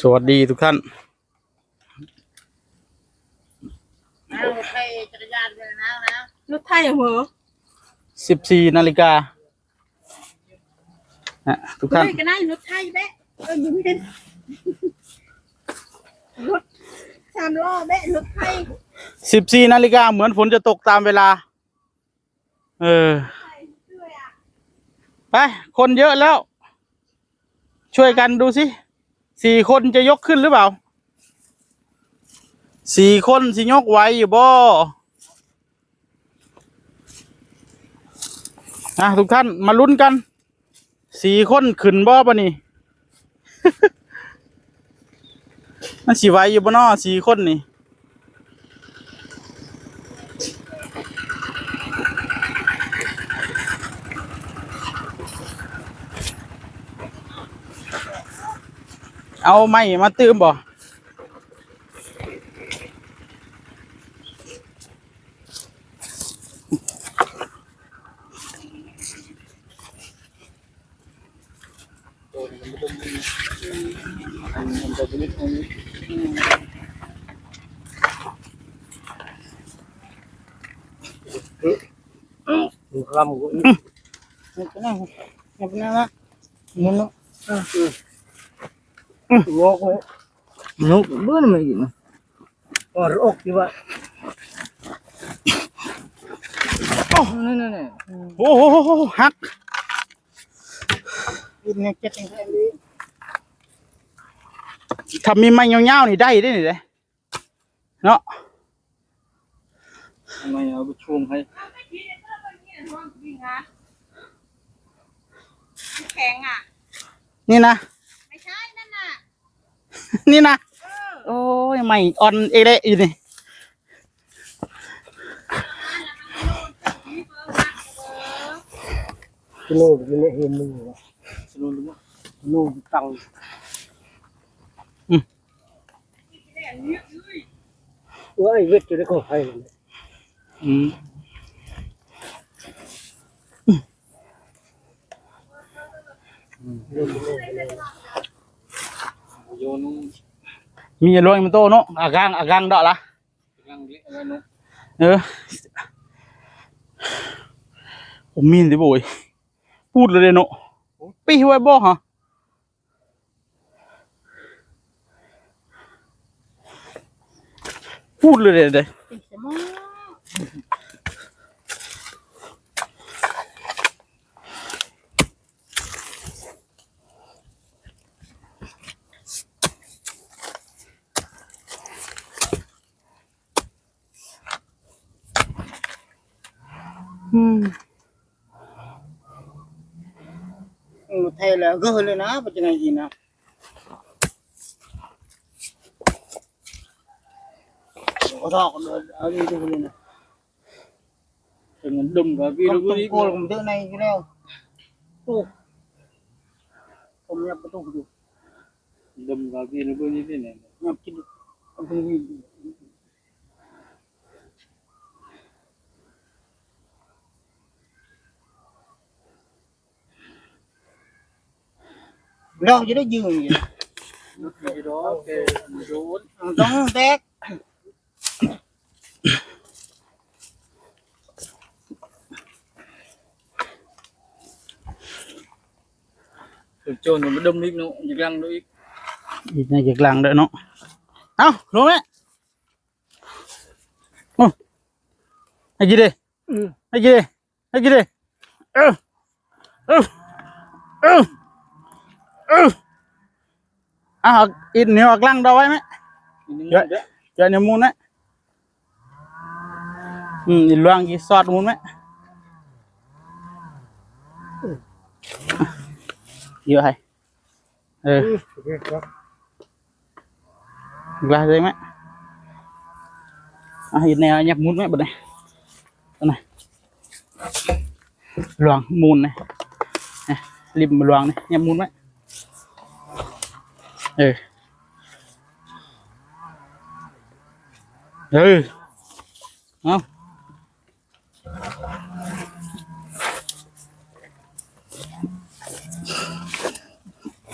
สวัสดีทุกท่านเอาใช้จักรยานเลยนะนะรถไทยเหรอ14นาฬิกานะทุกท่าน เฮ้ยก็ได้รถไทยแบะเออมึงเห็นรถสามล้อแบะรถไทย14นาฬิกาเหมือนฝนจะตกตามเวลา เออด้วยอะไป คนเยอะแล้ว ช่วยกันดูสิ สี่คนจะยกขึ้นหรือเปล่าสี่คนสิยกไหวอยู่บ่นะทุกท่านมาลุ้นกันสี่คนขึ้นบ่ปะนี่ มันสิไหวอยู่บ่นอสี่คนนี่ เอาไม้มาตื้มบ่ ดูคำกู นี่ก็นั่งนี่ก็นั่งนะมุนเนาะ งอกเลยนุกเบื่อไม่กินอ๋ออกที่ว่านี่นี่นี่โอ้โหหักกินเนี่ยเจ็ดแค่นี้ถ้ามีไม้ยาวๆนี่ได้ได้นี่เลยเนาะทำไมเอาไปชงให้แข็งอะนี่นะไม่ใช่นั่นน่ะ นี่นะ โอ้ยไม่อ่อนเอเละอยู่นี่ กิโลกิโลเห็นมึงวะกิโลรู้ว่ากิโลตังว่าไอ้เวทจะได้ก็ให้ อืม โย นมีรวยมันโตเนาะอากางอากางดอกละยังเล็กอะไรนุกเออผมมีนสิบุยพูดเลยเนาะปีไว้บ่ฮะ พูดเลยเด้ติดสมอง แล้วก็เลยนะเป็นยังไงกินนะก็ทอกเลยเอาดีดูเลยนะเป็นเงินดมกับพี่พี่ลูลูกกนี่โกลผมเจอในกี่แล้วตู้ผมยับประตูอยู่ดมกับพี่ลูกนี่ที่ไหนยับกินเอาไปเราจะได้ lo cho nó dừng vậy. Đóng tét. Trồn nó đông ít nó giật lăng nó ít. Ít này giật lăng đấy nó. Không luôn đấy ô. Ừ. Hay gì đây? Hay gì đây? Hay gì đây? Ừ ừ ừ อีกนะอีกลังด้วยเนาะเอ้าลงไหมโอ้ให้กี่ดิให้กี่ดิให้กี่ดิเออเออเออเอออ่ะอีกเหนียวอีกลังดอกไว้ไหมเยอะเยอะเนี่ยมูนไหมอืมอีกลวงอีกซอดมูนไหมเยอะให้เออ glas đây mẹ à, hiện này nhập mút mẹ bật này Đây này loàng mùn này này lim loàng này nhập mút mẹ ừ. Ừ. Không?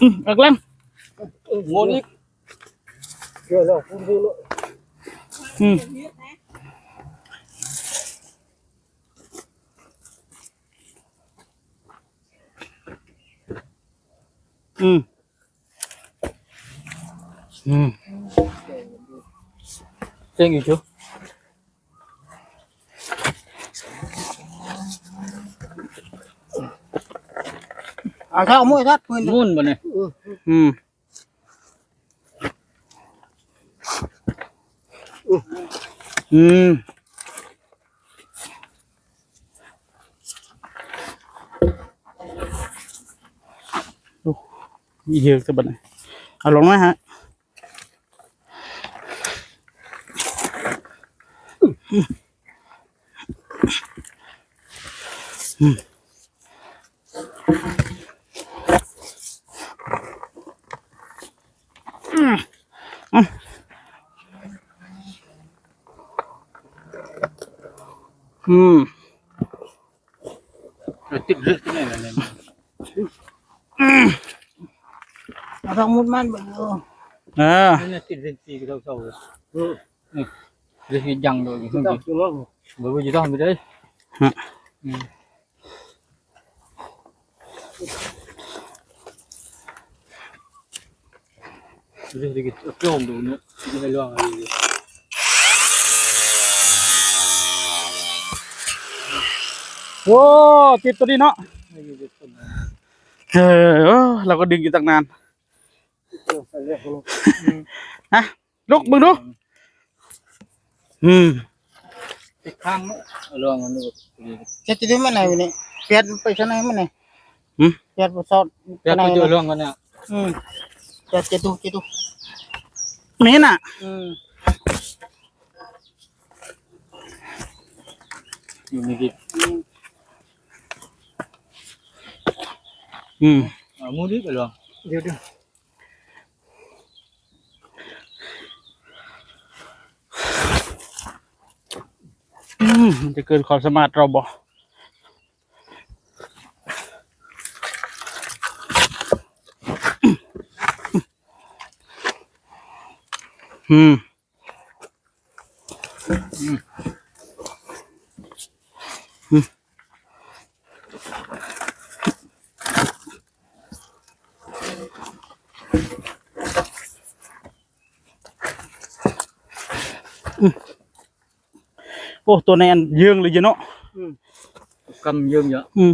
Ừ, được lắm. Ừ, ngon ít rồi rồi dư lội ừ. Ừ. วคุณดูแล้วอืมยืดนะอืมอืมเจ๊งอยู่ chú เอาเท่ามุ้ยทัดพื้น muôn mà này อืมอืม Ừ. Hmm. Tik cái này là này. Ừ. Nó không muốn man bận đâu. À. Nó tik tik gì cái đầu sầu. Ừ. ừ. Rồi thì dằn rồi cái không gì. Bởi vì đó không biết đấy. Hả. Ừ. Rồi thì cái ôm đủ nữa. Cái này loang cái gì. โว้ติดตัวนี้เนาะ này cái phần เออเออเราก็ดึงอยู่ตั้งนานฮะลุกมึงดู อืม cái khang nữa loang nó được จะจะได้มันไหนวะนี่เปลี่ยนไปชนะมันไหนหืมเปลี่ยนไปสอด cái cái chỗ loang cái này อืมจะจะดูจะดูเมนอะ อืมอยู่นี่ดิ อืมอ่ามูดิไปลองเดี๋ยวเดี๋ยวอืมมันจะเกินความสามารถเราบ่อืม โอ้ ตัวในอันเยืองเลยเยอะเนาะ cầm dương vậy อืม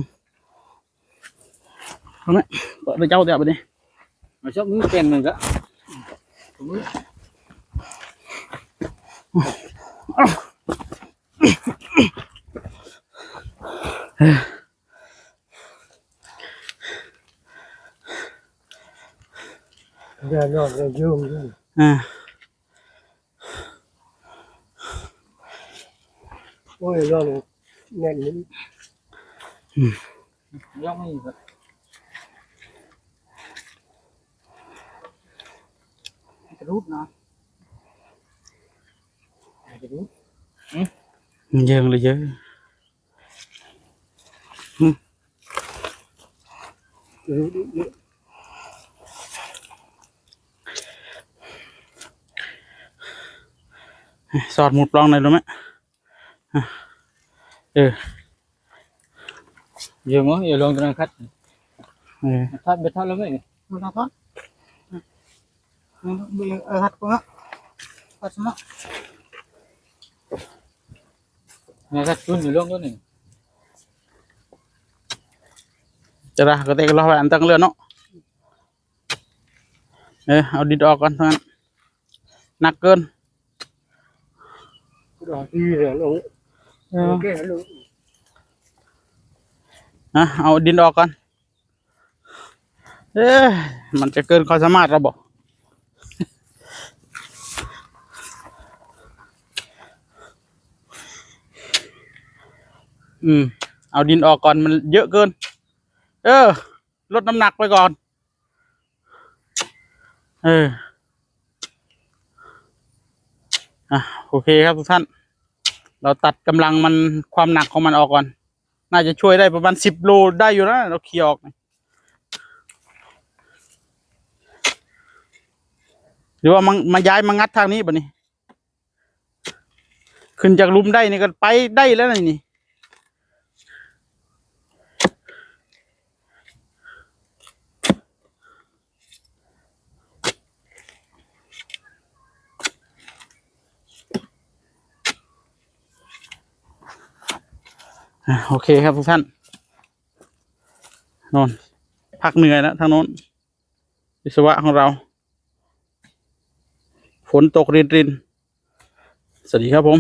เอาไหมเปิดไปเจ้าเดี๋ยวไปดิ mà sắp nước ken này đó เดี๋ยวนอนเดี๋ยวยืมยืม อ่า โอ้ยนอนแน่นนี่ giống như vậy กระดูดนะ cái đúng เยืองเลยเยอะ กระดูดเยอะ สอดหมุดปลองหน่อยรู้ไหม อะเออ dương á giờ luôn tao đang khách เออ thoát biết thoát lắm vậy มันทัดมันเบื่อเออทัดกูนะทัดสมะ nghe khách tuôn rồi luôn đó này จะได้ก็เตะก็รอไปอันตั้งเรือเนาะเออเอาดินออกก่อนเท่านั้นหนักเกินดอกดีเลยลูกเออ แก่ลูกนะเอาดินออกก่อน เอ๊ะมันจะเกินความสามารถเราบอกอืม เอาดินออกก่อนมันเยอะเกิน เออ ลดน้ำหนักไปก่อน เออ อะ โอเคครับทุกท่าน เราตัดกำลังมันความหนักของมันออกก่อน น่าจะช่วยได้ประมาณสิบโลได้อยู่นะเราขี่ออกหรือว่ามันมาย้ายมางัดทางนี้บ่นี้ ขึ้นจากลุมได้นี่ก็ไปได้แล้วนี่ โอเคครับทุกท่านนอนพักเหนื่อยแล้วทางโน้นวิศวะของเรา ฝนตกรินรินสวัสดีครับผม